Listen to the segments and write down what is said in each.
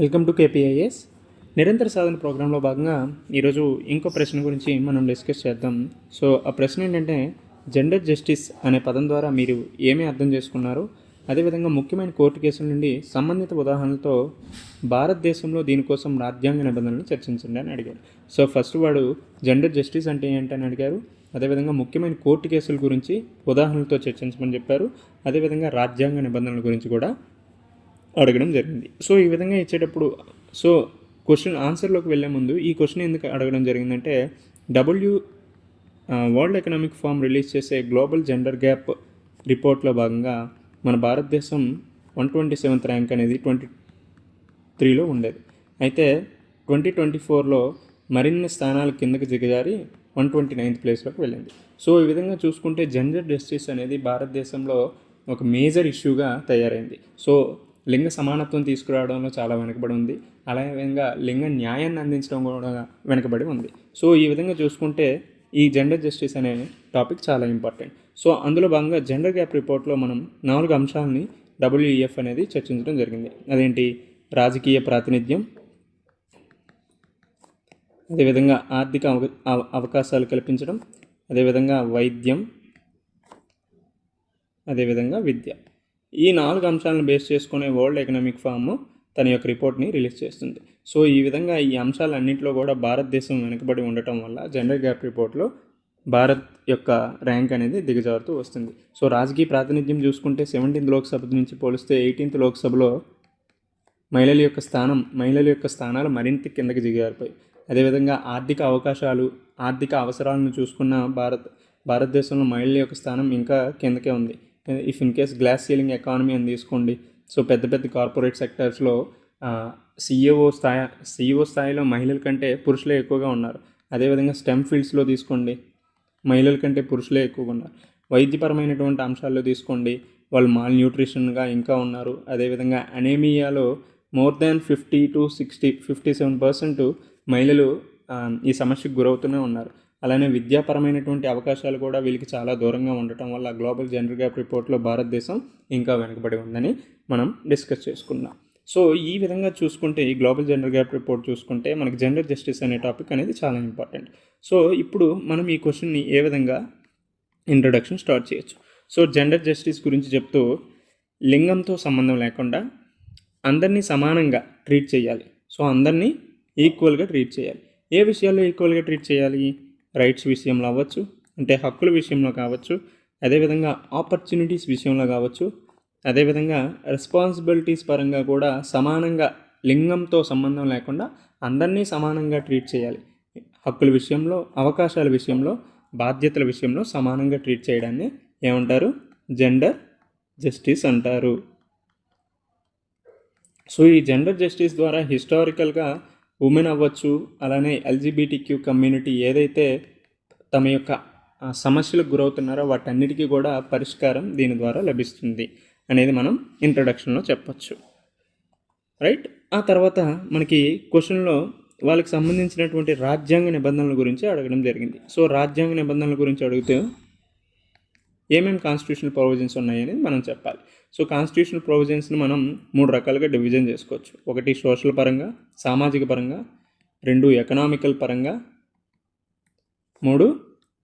Welcome to KPIS. నిరంతర సాధన ప్రోగ్రాంలో భాగంగా ఈరోజు ఇంకో ప్రశ్న గురించి మనం డిస్కస్ చేద్దాం. సో ఆ ప్రశ్న ఏంటంటే జెండర్ జస్టిస్ అనే పదం ద్వారా మీరు ఏమీ అర్థం చేసుకున్నారు? అదేవిధంగా ముఖ్యమైన కోర్టు కేసుల నుండి సంబంధిత ఉదాహరణలతో భారతదేశంలో దీనికోసం రాజ్యాంగ నిబంధనలు చర్చించండి అని అడిగారు. సో ఫస్ట్ వాడు జెండర్ జస్టిస్ అంటే ఏంటని అడిగారు. అదేవిధంగా ముఖ్యమైన కోర్టు కేసుల గురించి ఉదాహరణలతో చర్చించమని చెప్పారు. అదేవిధంగా రాజ్యాంగ నిబంధనల గురించి కూడా అడగడం జరిగింది. సో ఈ విధంగా ఇచ్చేటప్పుడు సో క్వశ్చన్ ఆన్సర్లోకి వెళ్ళే ముందు ఈ క్వశ్చన్ ఎందుకు అడగడం జరిగిందంటే W world economic forum release చేసే గ్లోబల్ జెండర్ గ్యాప్ రిపోర్ట్లో భాగంగా మన భారతదేశం వన్ ట్వంటీ సెవెంత్ ర్యాంక్ అనేది ట్వంటీ త్రీలో ఉండేది. అయితే ట్వంటీ ట్వంటీ ఫోర్లో మరిన్ని స్థానాల కిందకి దిగజారి వన్ ట్వంటీ నైన్త్ ప్లేస్లోకి వెళ్ళింది. సో ఈ విధంగా చూసుకుంటే జెండర్ జస్టిస్ అనేది భారతదేశంలో ఒక మేజర్ ఇష్యూగా తయారైంది. సో లింగ సమానత్వం తీసుకురావడంలో చాలా వెనకబడి ఉంది. అలాగే విధంగా లింగ న్యాయాన్ని అందించడం కూడా వెనకబడి ఉంది. సో ఈ విధంగా చూసుకుంటే ఈ జెండర్ జస్టిస్ అనే టాపిక్ చాలా ఇంపార్టెంట్ సో అందులో భాగంగా జెండర్ గ్యాప్ రిపోర్ట్లో మనం నాలుగు అంశాలని డబ్ల్యూఈఎఫ్ అనేది చర్చించడం జరిగింది. అదేంటి? రాజకీయ ప్రాతినిధ్యం అదేవిధంగా ఆర్థిక అవ అవ- అవకాశాలు కల్పించడం అదేవిధంగా వైద్యం అదేవిధంగా విద్య. ఈ నాలుగు అంశాలను బేస్ చేసుకునే వరల్డ్ ఎకనామిక్ ఫామ్ తన యొక్క రిపోర్ట్ని రిలీజ్ చేస్తుంది. సో ఈ విధంగా ఈ అంశాలన్నింటిలో కూడా భారతదేశం వెనుకబడి ఉండటం వల్ల జెండర్ గ్యాప్ రిపోర్ట్లో భారత్ యొక్క ర్యాంక్ అనేది దిగజారుతూ వస్తుంది. సో రాజకీయ ప్రాతినిధ్యం చూసుకుంటే సెవెంటీన్త్ లోక్సభ నుంచి పోలిస్తే ఎయిటీన్త్ లోక్సభలో మహిళల యొక్క స్థానం మహిళల యొక్క స్థానాలు మరింత కిందకి దిగారిపోయాయి అదేవిధంగా ఆర్థిక అవకాశాలు ఆర్థిక అవసరాలను చూసుకున్న భారత్ భారతదేశంలో మహిళల యొక్క స్థానం ఇంకా కిందకే ఉంది. If in case glass ceiling economy అని తీసుకోండి. సో పెద్ద పెద్ద కార్పొరేట్ సెక్టర్స్లో సిఇఓ స్థాయి సిఇఓ స్థాయిలో మహిళల కంటే పురుషులే ఎక్కువగా ఉన్నారు. అదేవిధంగా స్టెమ్ ఫీల్డ్స్లో తీసుకోండి. మహిళల కంటే పురుషులే ఎక్కువగా ఉన్నారు. వైద్యపరమైనటువంటి అంశాల్లో తీసుకోండి. వాళ్ళు మాల్ న్యూట్రిషన్గా ఇంకా ఉన్నారు. అదేవిధంగా అనేమియాలో more than fifty to sixty fifty seven percent మహిళలు ఈ సమస్యకు గురవుతూనే ఉన్నారు. అలానే విద్యాపరమైనటువంటి అవకాశాలు కూడా వీళ్ళకి చాలా దూరంగా ఉండటం వల్ల గ్లోబల్ జెండర్ గ్యాప్ రిపోర్ట్లో భారతదేశం ఇంకా వెనుకబడి ఉందని మనం డిస్కస్ చేసుకున్నాం సో ఈ విధంగా చూసుకుంటే ఈ గ్లోబల్ జెండర్ గ్యాప్ రిపోర్ట్ చూసుకుంటే మనకి జెండర్ జస్టిస్ అనే టాపిక్ అనేది చాలా ఇంపార్టెంట్. సో ఇప్పుడు మనం ఈ క్వశ్చన్ని ఏ విధంగా ఇంట్రొడక్షన్ స్టార్ట్ చేయొచ్చు? సో జెండర్ జస్టిస్ గురించి చెప్తూ లింగంతో సంబంధం లేకుండా అందరినీ సమానంగా ట్రీట్ చేయాలి. సో అందరినీ ఈక్వల్గా ట్రీట్ చేయాలి. ఏ విషయాల్లో ఈక్వల్గా ట్రీట్ చేయాలి? రైట్స్ విషయంలో అవ్వచ్చు అంటే హక్కుల విషయంలో కావచ్చు అదేవిధంగా ఆపర్చునిటీస్ విషయంలో కావచ్చు అదేవిధంగా రెస్పాన్సిబిలిటీస్ పరంగా కూడా సమానంగా లింగంతో సంబంధం లేకుండా అందరినీ సమానంగా ట్రీట్ చేయాలి. హక్కుల విషయంలో అవకాశాల విషయంలో బాధ్యతల విషయంలో సమానంగా ట్రీట్ చేయడాన్ని ఏమంటారు? జెండర్ జస్టిస్ అంటారు. సో ఈ జెండర్ జస్టిస్ ద్వారా హిస్టారికల్గా ఉమెన్ అవ్వచ్చు అలానే ఎల్జీబీటీక్యూ కమ్యూనిటీ ఏదైతే తమ యొక్క సమస్యలకు గురవుతున్నారో వాటన్నిటికీ కూడా పరిష్కారం దీని ద్వారా లభిస్తుంది అనేది మనం ఇంట్రడక్షన్లో చెప్పచ్చు. రైట్ ఆ తర్వాత మనకి క్వశ్చన్లో వాళ్ళకి సంబంధించినటువంటి రాజ్యాంగ నిబంధనల గురించి అడగడం జరిగింది. సో రాజ్యాంగ నిబంధనల గురించి అడిగితే ఏమేమి కాన్స్టిట్యూషనల్ ప్రొవిజన్స్ ఉన్నాయని మనం చెప్పాలి. సో కాన్స్టిట్యూషనల్ ప్రొవిజన్స్ని మనం మూడు రకాలుగా డివిజన్ చేసుకోవచ్చు. ఒకటి సోషల్ పరంగా సామాజిక పరంగా రెండు ఎకనామికల్ పరంగా మూడు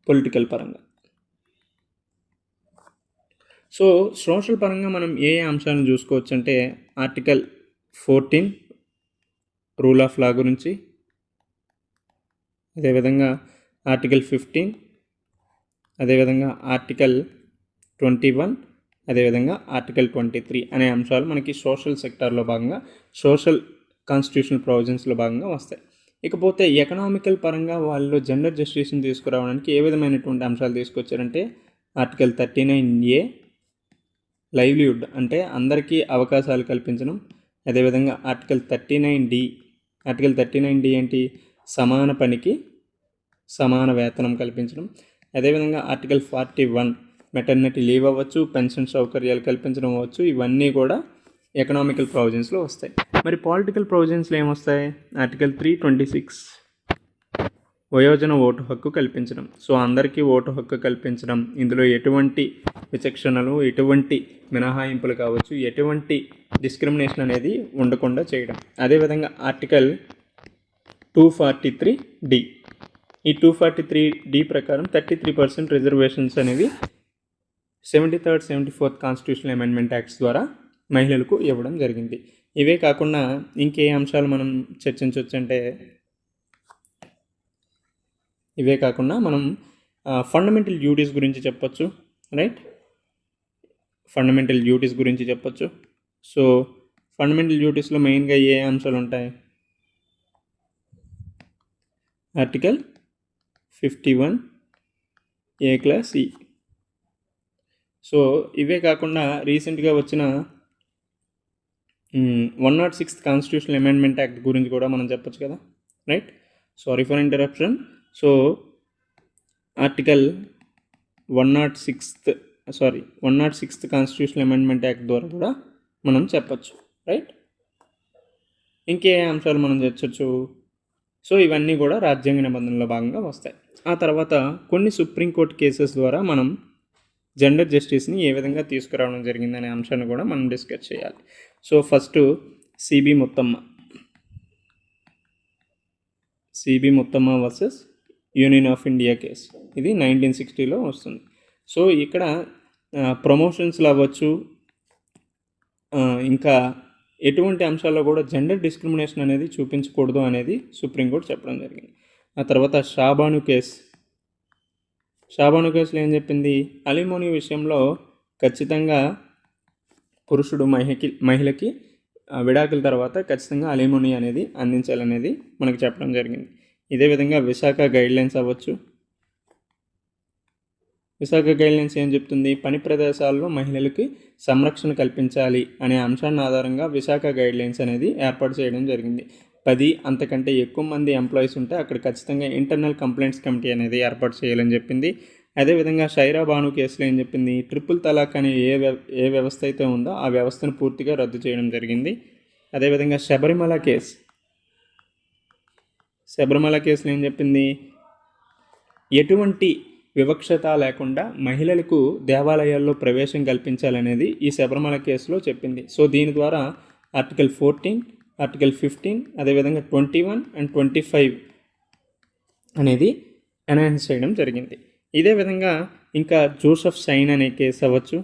పొలిటికల్ పరంగా. సో సోషల్ పరంగా మనం ఏ ఏ అంశాలను చూసుకోవచ్చు అంటే article fourteen rule of law గురించి అదేవిధంగా ఆర్టికల్ ఫిఫ్టీన్ అదేవిధంగా ఆర్టికల్ ట్వంటీ వన్ అదేవిధంగా ఆర్టికల్ ట్వంటీ త్రీ అనే అంశాలు మనకి సోషల్ సెక్టార్లో భాగంగా సోషల్ కాన్స్టిట్యూషనల్ ప్రొవిజన్స్లో భాగంగా వస్తాయి. ఇకపోతే ఎకనామికల్ పరంగా వాళ్ళు జెండర్ జస్టిస్ని తీసుకురావడానికి ఏ విధమైనటువంటి అంశాలు తీసుకొచ్చారంటే article thirty nine A livelihood అంటే అందరికీ అవకాశాలు కల్పించడం. అదేవిధంగా article thirty nine D article thirty nine D ఏంటి? సమాన పనికి సమాన వేతనం కల్పించడం. అదేవిధంగా article forty one maternity leave అవ్వచ్చు పెన్షన్ సౌకర్యాలు కల్పించడం అవ్వచ్చు ఇవన్నీ కూడా ఎకనామికల్ ప్రొవిజన్స్లో వస్తాయి. మరి పాలిటికల్ ప్రొవిజన్స్లో ఏమొస్తాయి? Article three twenty six. వయోజన ఓటు హక్కు కల్పించడం. సో అందరికీ ఓటు హక్కు కల్పించడం. ఇందులో ఎటువంటి విచక్షణలు ఎటువంటి మినహాయింపులు కావచ్చు ఎటువంటి డిస్క్రిమినేషన్ అనేది ఉండకుండా చేయడం. అదేవిధంగా article two forty three D. ఈ టూ ఫార్టీ త్రీ డి ప్రకారం థర్టీ త్రీ పర్సెంట్ రిజర్వేషన్స్ అనేవి seventy third seventy fourth constitutional amendment acts ద్వారా మహిళలకు ఇవ్వడం జరిగింది. ఇవే కాకుండా ఇంకే అంశాలు మనం చర్చించవచ్చు అంటే ఇవే కాకుండా మనం ఫండమెంటల్ డ్యూటీస్ గురించి చెప్పొచ్చు రైట్ ఫండమెంటల్ డ్యూటీస్ గురించి చెప్పొచ్చు. సో ఫండమెంటల్ డ్యూటీస్లో మెయిన్గా ఏ అంశాలు ఉంటాయి? Article fifty one A clause ఈ సో ఇవే కాకుండా రీసెంట్గా వచ్చిన one naught sixth constitutional amendment act గురించి కూడా మనం చెప్పొచ్చు కదా right? Sorry for interruption so article one naught sixth sorry one naught sixth constitutional amendment act ద్వారా కూడా మనం చెప్పచ్చు రైట్? ఇంకే అంశాలు మనం చర్చొచ్చు సో ఇవన్నీ కూడా రాజ్యాంగ నిబంధనలో భాగంగా వస్తాయి. ఆ తర్వాత కొన్ని సుప్రీంకోర్టు కేసెస్ ద్వారా మనం జెండర్ జస్టిస్ని ఏ విధంగా తీసుకురావడం జరిగిందనే అంశాన్ని కూడా మనం డిస్కస్ చేయాలి. So first C B Muthamma. C B Muthamma versus union of India case. ఇది నైన్టీన్ సిక్స్టీలో వస్తుంది. సో ఇక్కడ ప్రమోషన్స్లో అవ్వచ్చు ఇంకా ఎటువంటి అంశాల్లో కూడా జెండర్ డిస్క్రిమినేషన్ అనేది చూపించకూడదు అనేది సుప్రీంకోర్టు చెప్పడం జరిగింది. ఆ తర్వాత షాబాను కేస్. షాబాను కేసులు ఏం చెప్పింది? అలిమోని విషయంలో ఖచ్చితంగా పురుషుడు మహిళకి మహిళకి విడాకుల తర్వాత ఖచ్చితంగా అలిమోని అనేది అందించాలనేది మనకు చెప్పడం జరిగింది. ఇదే విధంగా విశాఖ గైడ్లైన్స్ అవ్వచ్చు. విశాఖ గైడ్లైన్స్ ఏం చెప్తుంది? పని ప్రదేశాల్లో మహిళలకి సంరక్షణ కల్పించాలి అనే అంశాన్ని ఆధారంగా విశాఖ గైడ్లైన్స్ అనేది ఏర్పాటు చేయడం జరిగింది. పది అంతకంటే ఎక్కువ మంది ఎంప్లాయీస్ ఉంటే అక్కడ ఖచ్చితంగా ఇంటర్నల్ కంప్లైంట్స్ కమిటీ అనేది ఏర్పాటు చేయాలని చెప్పింది. అదేవిధంగా షైరా బాను కేసులో ఏం చెప్పింది? ట్రిపుల్ తలాక్ అనే ఏ వ్యవ ఏ వ్యవస్థ అయితే ఉందో ఆ వ్యవస్థను పూర్తిగా రద్దు చేయడం జరిగింది. అదేవిధంగా శబరిమల కేసు. శబరిమల కేసులో ఏం చెప్పింది? ఎటువంటి వివక్షత లేకుండా మహిళలకు దేవాలయాల్లో ప్రవేశం కల్పించాలనేది ఈ శబరిమల కేసులో చెప్పింది. సో దీని ద్వారా ఆర్టికల్ ఫోర్టీన్ ఆర్టికల్ ఫిఫ్టీన్ అదేవిధంగా twenty one and twenty five అనేది ఎన్హాన్స్ చేయడం జరిగింది. ఇదే విధంగా ఇంకా జోసెఫ్ సైన్ అనే కేసు అవ్వచ్చు.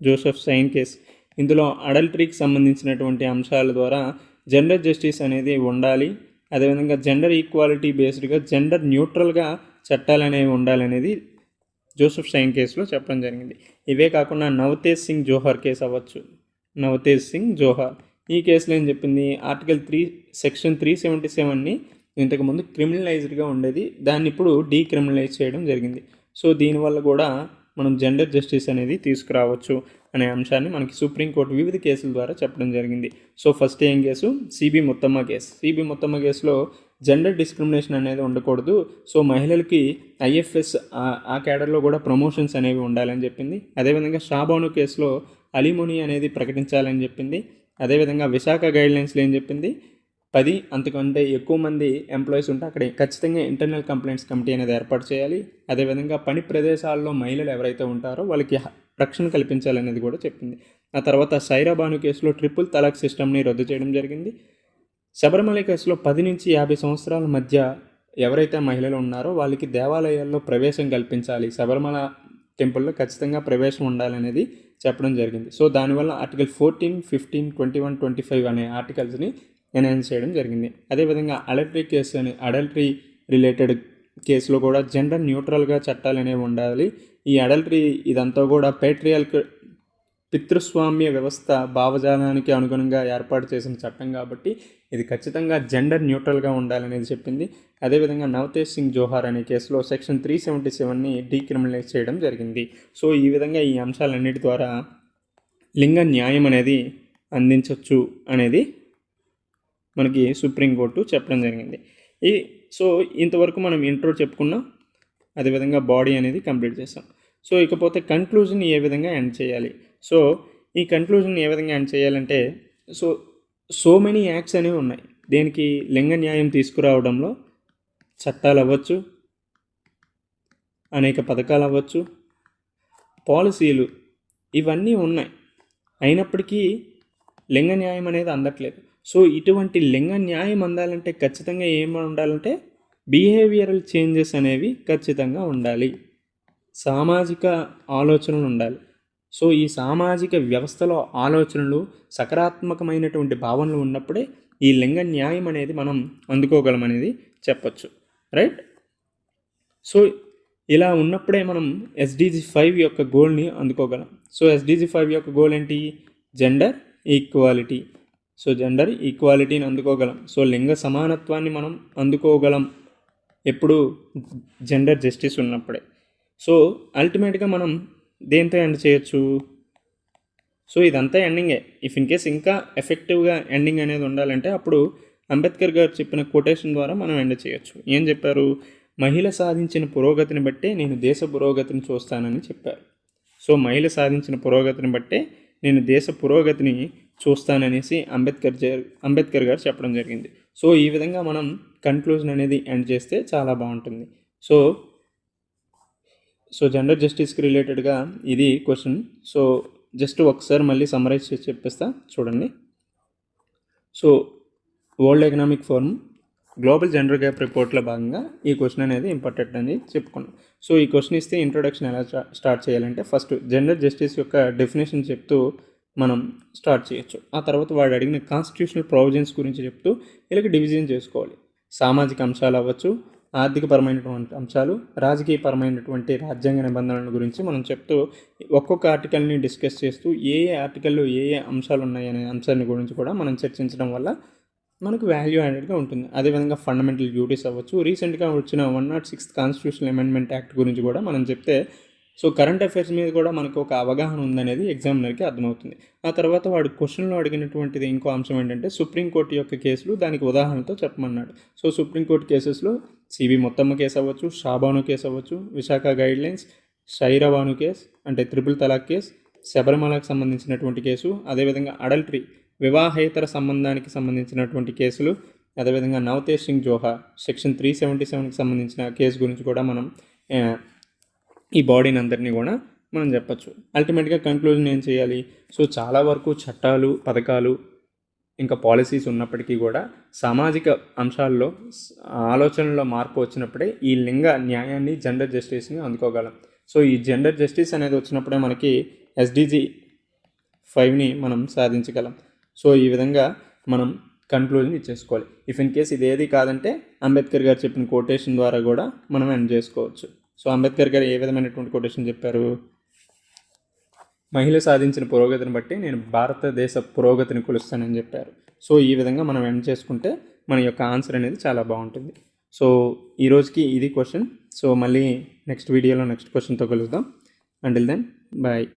Joseph Shine case. ఇందులో అడల్టరీకి సంబంధించినటువంటి అంశాల ద్వారా జెండర్ జస్టిస్ అనేది ఉండాలి. అదేవిధంగా జెండర్ ఈక్వాలిటీ బేస్డ్గా జెండర్ న్యూట్రల్గా చట్టాలు అనేవి ఉండాలనేది జోసెఫ్ సైన్ కేసులో చెప్పడం జరిగింది. ఇవే కాకుండా నవతేజ్ సింగ్ జోహార్ కేసు అవ్వచ్చు. నవతేజ్ సింగ్ జోహార్. ఈ కేసులో ఏం చెప్పింది? Article three section three seventy సెవెన్ని ఇంతకుముందు క్రిమినలైజ్డ్గా ఉండేది. దాన్ని ఇప్పుడు డీక్రిమినలైజ్ చేయడం జరిగింది. సో దీనివల్ల కూడా మనం జెండర్ జస్టిస్ అనేది తీసుకురావచ్చు అనే అంశాన్ని మనకి సుప్రీంకోర్టు వివిధ కేసుల ద్వారా చెప్పడం జరిగింది. సో ఫస్ట్ ఏం case? C B Muthamma case. C B Muthamma కేసులో జెండర్ డిస్క్రిమినేషన్ అనేది ఉండకూడదు. సో మహిళలకి ఐఎఫ్ఎస్ ఆ కేడర్లో కూడా ప్రమోషన్స్ అనేవి ఉండాలని చెప్పింది. అదేవిధంగా షాబాను కేసులో అలిమోని అనేది ప్రకటించాలని చెప్పింది. అదేవిధంగా విశాఖ గైడ్లైన్స్లో ఏం చెప్పింది? పది అంతకంటే ఎక్కువ మంది ఎంప్లాయీస్ ఉంటే అక్కడ ఖచ్చితంగా ఇంటర్నల్ కంప్లైంట్స్ కమిటీ అనేది ఏర్పాటు చేయాలి. అదేవిధంగా పని ప్రదేశాల్లో మహిళలు ఎవరైతే ఉంటారో వాళ్ళకి హ- రక్షణ కల్పించాలనేది కూడా చెప్పింది. ఆ తర్వాత సైరాబాను కేసులో ట్రిపుల్ తలాక్ సిస్టమ్ని రద్దు చేయడం జరిగింది. శబరిమల కేసులో పది నుంచి యాభై సంవత్సరాల మధ్య ఎవరైతే మహిళలు ఉన్నారో వాళ్ళకి దేవాలయాల్లో ప్రవేశం కల్పించాలి. శబరిమల టెంపుల్లో ఖచ్చితంగా ప్రవేశం ఉండాలనేది చెప్పడం జరిగింది. సో దానివల్ల article fourteen fifteen twenty one twenty five అనే ఆర్టికల్స్ని ఎన్హాన్స్ చేయడం జరిగింది. అదేవిధంగా అడల్టరీ కేసు అని అడల్టరీ రిలేటెడ్ కేసులో కూడా జెండర్ న్యూట్రల్గా చట్టాలు అనేవి ఉండాలి. ఈ అడల్టరీ ఇదంతా కూడా పేట్రియల్ పితృస్వామ్య వ్యవస్థ భావజాలానికి అనుగుణంగా ఏర్పాటు చేసిన చట్టం కాబట్టి ఇది ఖచ్చితంగా జెండర్ న్యూట్రల్గా ఉండాలనేది చెప్పింది. అదేవిధంగా నవతేజ్ సింగ్ జోహార్ అనే కేసులో సెక్షన్ త్రీ సెవెంటీ సెవెన్ని డీక్రిమినలైజ్ చేయడం జరిగింది. సో ఈ విధంగా ఈ అంశాలన్నిటి ద్వారా లింగ న్యాయం అనేది అందించవచ్చు అనేది మనకి సుప్రీంకోర్టు చెప్పడం జరిగింది. ఈ సో ఇంతవరకు మనం ఇంట్రో చెప్పుకున్నాం. అదేవిధంగా బాడీ అనేది కంప్లీట్ చేస్తాం సో ఇకపోతే కంక్లూజన్ ఏ విధంగా ఎండ్ చేయాలి. సో ఈ కన్క్లూజన్ ఏ విధంగా ఎండ్ చేయాలంటే సో సో మెనీ యాక్ట్స్ అనేవి ఉన్నాయి. దేనికి లింగ న్యాయం తీసుకురావడంలో చట్టాలు అవ్వచ్చు అనేక పథకాలు అవ్వచ్చు పాలసీలు ఇవన్నీ ఉన్నాయి. అయినప్పటికీ లింగ న్యాయం అనేది అందట్లేదు. సో ఇటువంటి లింగ న్యాయం అందాలంటే ఖచ్చితంగా ఏం ఉండాలంటే బిహేవియరల్ చేంజెస్ అనేవి ఖచ్చితంగా ఉండాలి. సామాజిక ఆలోచనలు ఉండాలి. సో ఈ సామాజిక వ్యవస్థలో ఆలోచనలు సకారాత్మకమైనటువంటి భావనలు ఉన్నప్పుడే ఈ లింగ న్యాయం అనేది మనం అందుకోగలం అనేది చెప్పచ్చు. రైట్? సో ఇలా ఉన్నప్పుడే మనం ఎస్డిజి ఫైవ్ యొక్క గోల్ని అందుకోగలం. సో ఎస్డిజి ఫైవ్ యొక్క గోల్ ఏంటి? Gender equality. సో జెండర్ ఈక్వాలిటీని అందుకోగలం. సో లింగ సమానత్వాన్ని మనం అందుకోగలం ఎప్పుడు జెండర్ జస్టిస్ ఉన్నప్పుడే. సో అల్టిమేట్గా మనం దేంతో ఎండ్ చేయొచ్చు? సో ఇదంతా ఎండింగే. ఇఫ్ ఇన్ కేస్ ఇంకా ఎఫెక్టివ్గా ఎండింగ్ అనేది ఉండాలంటే అప్పుడు అంబేద్కర్ గారు చెప్పిన కొటేషన్ ద్వారా మనం ఎండ్ చేయొచ్చు. ఏం చెప్పారు? మహిళ సాధించిన పురోగతిని బట్టే నేను దేశ పురోగతిని చూస్తానని చెప్పారు. సో మహిళ సాధించిన పురోగతిని బట్టే నేను దేశ పురోగతిని చూస్తాననేసి అంబేద్కర్ జ- అంబేద్కర్ గారు చెప్పడం జరిగింది. సో ఈ విధంగా మనం కన్క్లూజన్ అనేది ఎండ్ చేస్తే చాలా బాగుంటుంది. సో సో జెండర్ జస్టిస్కి రిలేటెడ్గా ఇది క్వశ్చన్ సో జస్ట్ ఒకసారి మళ్ళీ సమరైజ్ చేసి చెప్పేస్తా. చూడండి. So world economic forum global gender gap రిపోర్ట్లో భాగంగా ఈ క్వశ్చన్ అనేది ఇంపార్టెంట్ అని చెప్పుకున్నాం. సో ఈ క్వశ్చన్ ఇస్తే ఇంట్రొడక్షన్ ఎలా స్టార్ట్ చేయాలంటే ఫస్ట్ జెండర్ జస్టిస్ యొక్క డెఫినేషన్ చెప్తూ మనం స్టార్ట్ చేయొచ్చు. ఆ తర్వాత వాడు అడిగిన కాన్స్టిట్యూషనల్ ప్రొవిజన్స్ గురించి చెప్తూ వీళ్ళకి డివిజన్ చేసుకోవాలి. సామాజిక అంశాలు అవ్వచ్చు ఆర్థికపరమైనటువంటి అంశాలు రాజకీయపరమైనటువంటి రాజ్యాంగ నిబంధనల గురించి మనం చెప్తూ ఒక్కొక్క ఆర్టికల్ని డిస్కస్ చేస్తూ ఏ ఏ ఆర్టికల్లో ఏ ఏ అంశాలు ఉన్నాయనే అంశాన్ని గురించి కూడా మనం చర్చించడం వల్ల మనకు వాల్యూ యాడెడ్గా ఉంటుంది. అదేవిధంగా ఫండమెంటల్ డ్యూటీస్ అవ్వచ్చు. రీసెంట్గా వచ్చిన one naught sixth constitutional amendment act గురించి కూడా మనం చెప్తే సో కరెంట్ అఫైర్స్ మీద కూడా మనకు ఒక అవగాహన ఉందనేది ఎగ్జామినర్కి అర్థమవుతుంది. ఆ తర్వాత వాడు క్వశ్చన్లో అడిగినటువంటిది ఇంకో అంశం ఏంటంటే సుప్రీంకోర్టు యొక్క కేసులు దానికి ఉదాహరణతో చెప్పమన్నాడు. సో సుప్రీంకోర్టు కేసెస్లో సిబి మొత్తమ్మ కేసు అవ్వచ్చు షాబాను కేసు అవ్వచ్చు విశాఖ గైడ్లైన్స్ షైరవాను కేస్ అంటే త్రిపుల్ తలాక్ కేస్ శబరిమలకు సంబంధించినటువంటి కేసు అదేవిధంగా అడల్టరీ వివాహేతర సంబంధానికి సంబంధించినటువంటి కేసులు అదేవిధంగా Navtej Singh Johar section three seventy సెవెన్కి సంబంధించిన కేసు గురించి కూడా మనం ఈ బాడీని అందరినీ కూడా మనం చెప్పచ్చు. అల్టిమేట్గా కంక్లూజన్ ఏం చేయాలి? సో చాలా వరకు చట్టాలు పథకాలు ఇంకా పాలసీస్ ఉన్నప్పటికీ కూడా సామాజిక అంశాల్లో ఆలోచనలో మార్పు వచ్చినప్పుడే ఈ లింగ న్యాయాన్ని జెండర్ జస్టిస్ని అందుకోగలం. సో ఈ జెండర్ జస్టిస్ అనేది వచ్చినప్పుడే మనకి ఎస్డిజి ఫైవ్ని మనం సాధించగలం. సో ఈ విధంగా మనం కన్క్లూజన్ ఇచ్చేసుకోవాలి. ఇఫ్ ఇన్ కేస్ ఇదేది కాదంటే అంబేద్కర్ గారు చెప్పిన కోటేషన్ ద్వారా కూడా మనం ఎండ్ చేసుకోవచ్చు. సో అంబేద్కర్ గారు ఏ విధమైనటువంటి కొటేషన్ చెప్పారు? మహిళ సాధించిన పురోగతిని బట్టి నేను భారతదేశ పురోగతిని కొలుస్తానని చెప్పారు. సో ఈ విధంగా మనం ఏం చేసుకుంటే మన యొక్క ఆన్సర్ అనేది చాలా బాగుంటుంది. సో ఈ రోజుకి ఇది క్వశ్చన్ సో మళ్ళీ నెక్స్ట్ వీడియోలో నెక్స్ట్ క్వశ్చన్తో కలుద్దాం. Until then bye